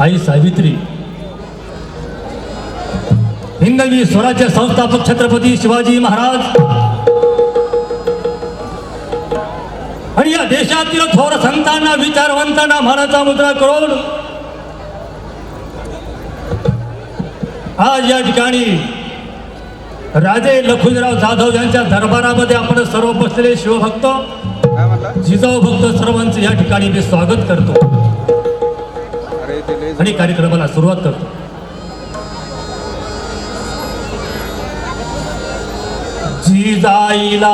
आई सावित्री. हिंदवी स्वराज्य संस्थापक छत्रपती शिवाजी महाराज. आणि या देशातील थोर संतांना विचारवंतांना मानाचा मुद्रा करून आज या ठिकाणी राजे लखुजराव जाधव यांच्या दरबारामध्ये आपण सर्व बसलेले शिवभक्त जिजाऊ भक्त सर्वांचं या ठिकाणी मी स्वागत करतो. आणि कार्यक्रमाला सुरुवात करतो. जिजाईला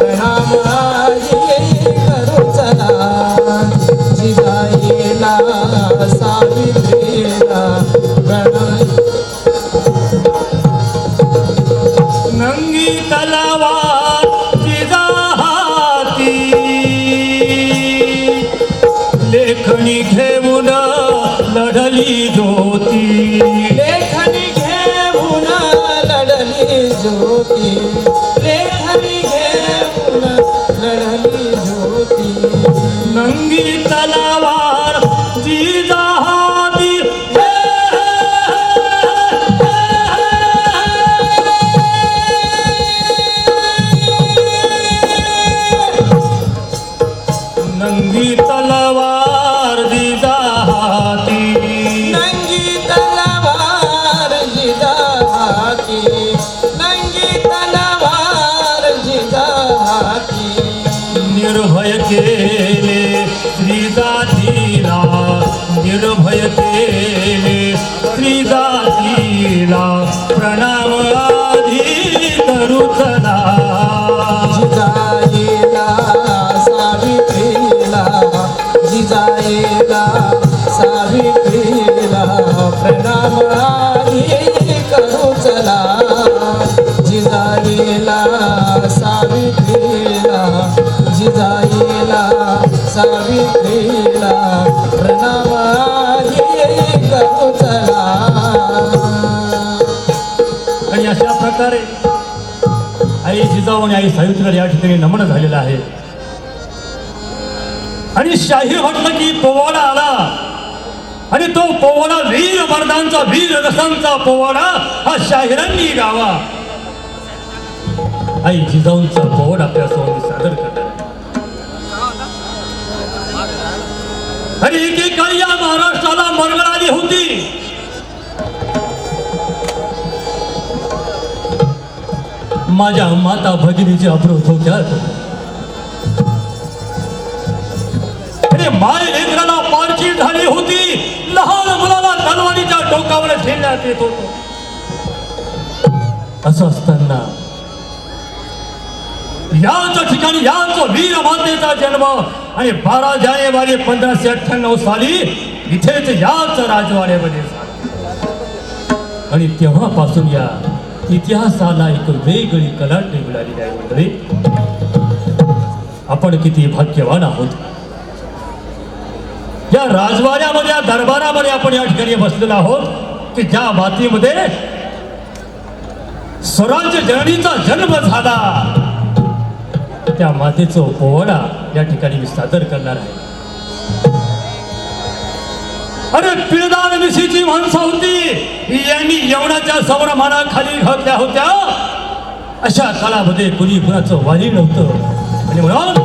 Dejamos प्रकारे आई जिजाऊ आणि आई सावित्रीला या ठिकाणी नमन झालेलं आहे. आणि शाहीर म्हटलं की पोवाडा आला. आणि तो पोवाडा वीर मर्दांचा वीर रसांचा पोवाडा हा शाहिरांनी गावा. आई जिजाऊंचा पोवाडा आपल्यासमोर सादर करणार आणि एकेकाळी या महाराष्ट्राला मरगळ आली होती. माझ्या माता भगिनीचे अप्रोच होत्यात. अरे माय लेकराला पारची झाली होती. लहान मुलाला तलवारीच्या टोकावर ठेवण्यात येत होत. असं असताना याच ठिकाणी याच वीर मातेचा जन्म आणि बारा जानेवारी पंधराशे अठ्ठ्याण्णव साली इथेच याच राजवाड्यामध्ये झाला. आणि तेव्हापासून या इतिहासाला एक वेगळी कलाटणी मिळालेली आहे मंडळी आपण किती भाग्यवान आहोत या राजवाड्यामध्ये या दरबारामध्ये आपण या ठिकाणी बसलेलो आहोत की ज्या मातीमध्ये स्वराज्य जननीचा जन्म झाला त्या मातेचं पोवाडा या ठिकाणी मी सादर करणार आहे अरे पिळदान विषयीची माणसं होती जेवणाच्या यवनाच्या संभ्रमानाखाली घातल्या होत्या. अशा काळामध्ये कुणी कुणाचं वाली नव्हतं. आणि म्हणून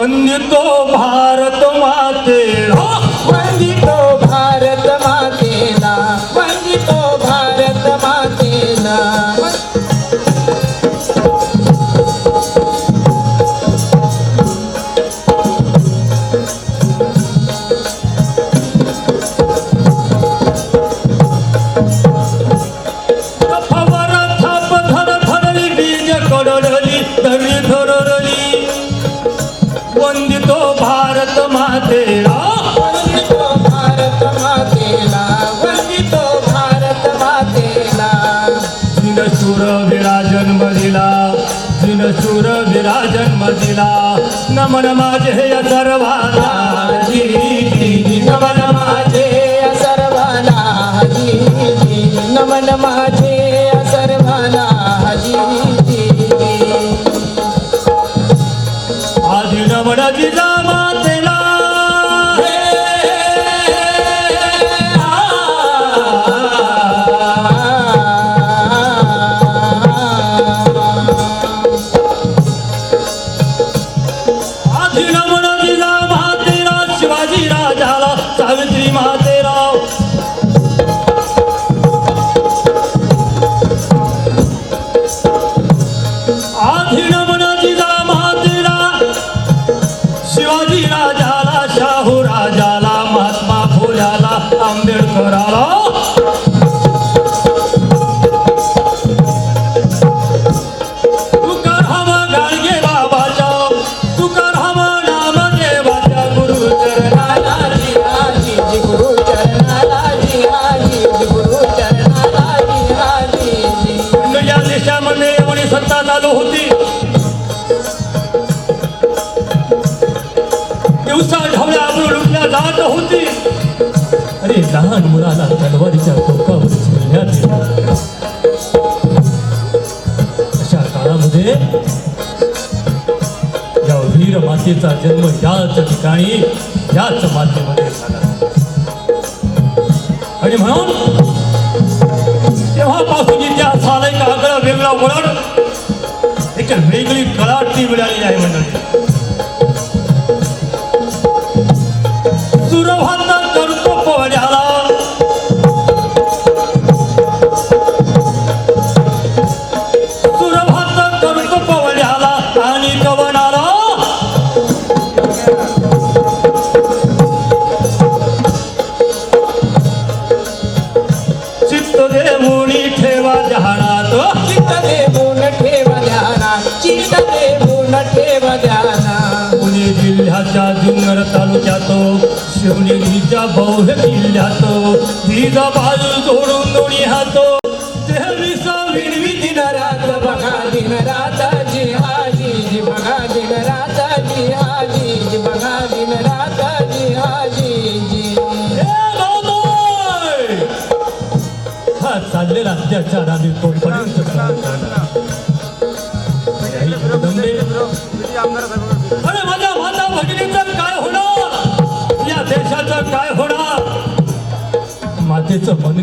वंदितो भारत माते. हो, वंदितो विराजन मदिला जिनशूर विराजन मदिला नमन माझे या सर्वाला. जी, जी, जी, नमन माझे माझे सर्वाला. जी जी नमन माझे सर्वाला. जी जी आधी नमन जिजा चालू होती दिवसा ढवळ्या आपण लुटल्या जात होती अरे लहान मुलाला तलवारीच्या टोकावर झेलण्यात अशा काळामध्ये या वीर मातेचा जन्म याच ठिकाणी याच मातेमध्ये झाला. आणि म्हणून तेव्हापासून इतिहास आलाय का आगळं वेगळा वळण? एक वेगळी कलाटणी मिळालेली आहे याच्या आधी तो अरे माझ्या माता भगिनीचं काय होणार या देशाचं काय होणार मातेचं मन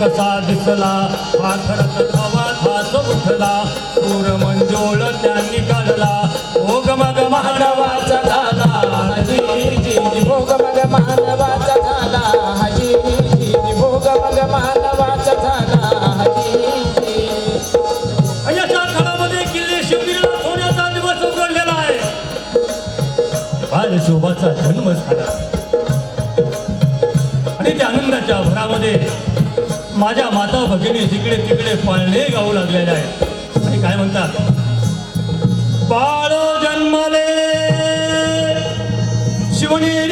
कसा दिसला? आखरत धावा खास उठला. पूर मंजोळ त्यांनी काढला. भोग मग महानवाचा झाला. हजी भोग मग महानवाचा झाला. हजी भोग मग महानवाचा झाला. हजी किल्ले दिवस आहे. जन्म झाला. आणि त्या आनंदाच्या भरामध्ये माझ्या माता भगिनी जिकडे तिकडे पाळणे गाऊ लागलेले आहेत आणि काय म्हणतात? बाळ जन्मले. शिवणी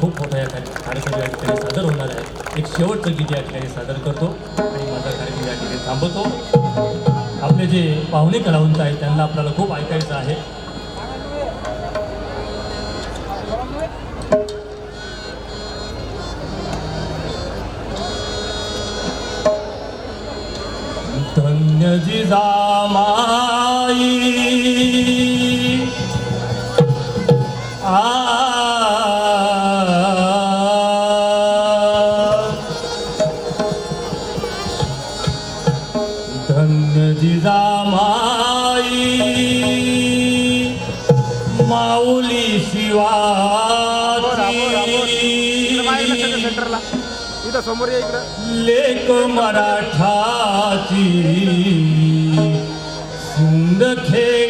खूप मोठा या कार्यक्रम या ठिकाणी सादर होणार आहे. एक शेवटचं गीत या ठिकाणी सादर करतो आणि माझा कार्यक्रम या ठिकाणी थांबवतो. आपले जे पाहुणे कलावंत आहेत त्यांना आपल्याला खूप ऐकायचं आहे. धन्य जिजामा समोर या इकडं. लेख मराठाची सिंदखेडियाची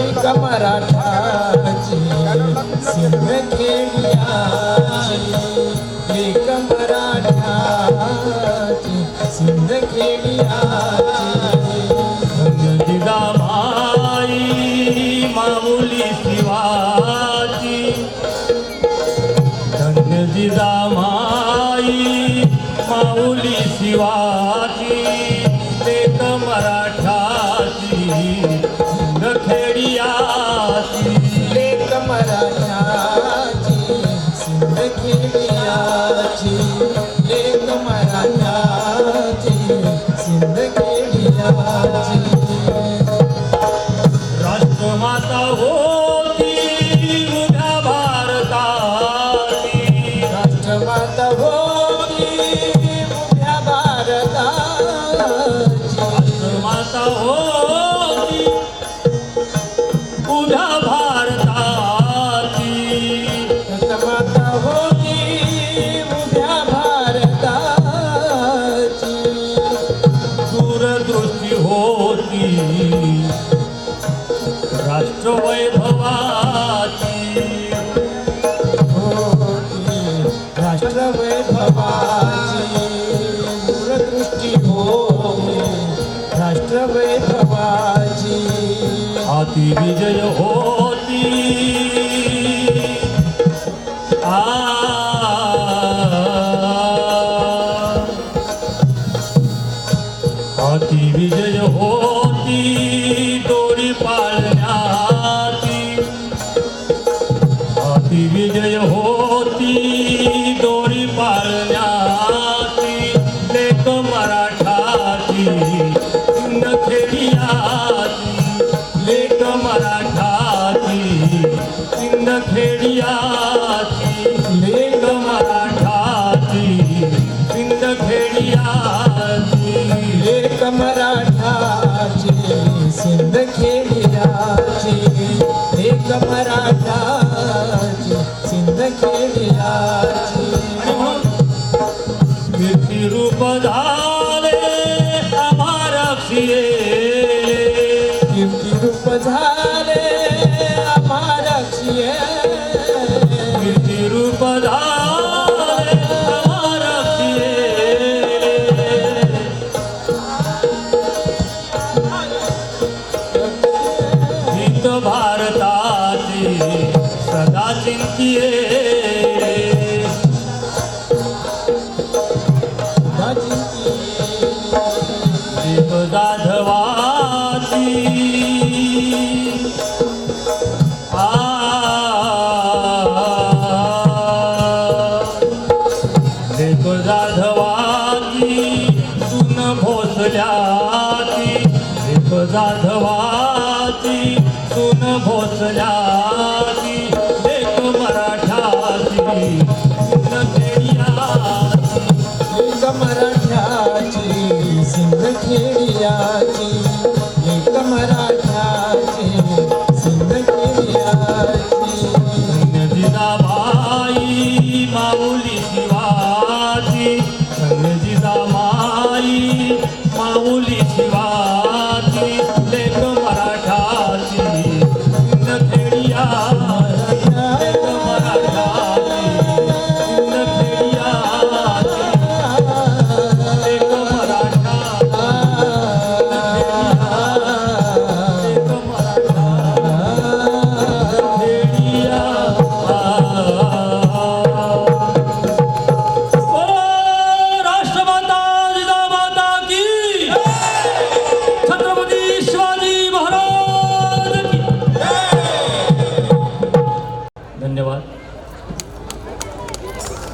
एक मराठाची सिंदखेडियाची एक मराठाची सिंदखेडियाची দেখি होती. राष्ट्रवैभवाची होती. राष्ट्रवैभवाची दूरदृष्टी होती. राष्ट्रवैभवाची हाती विजय होती दोरी जाधवाची सुन भोसल्याची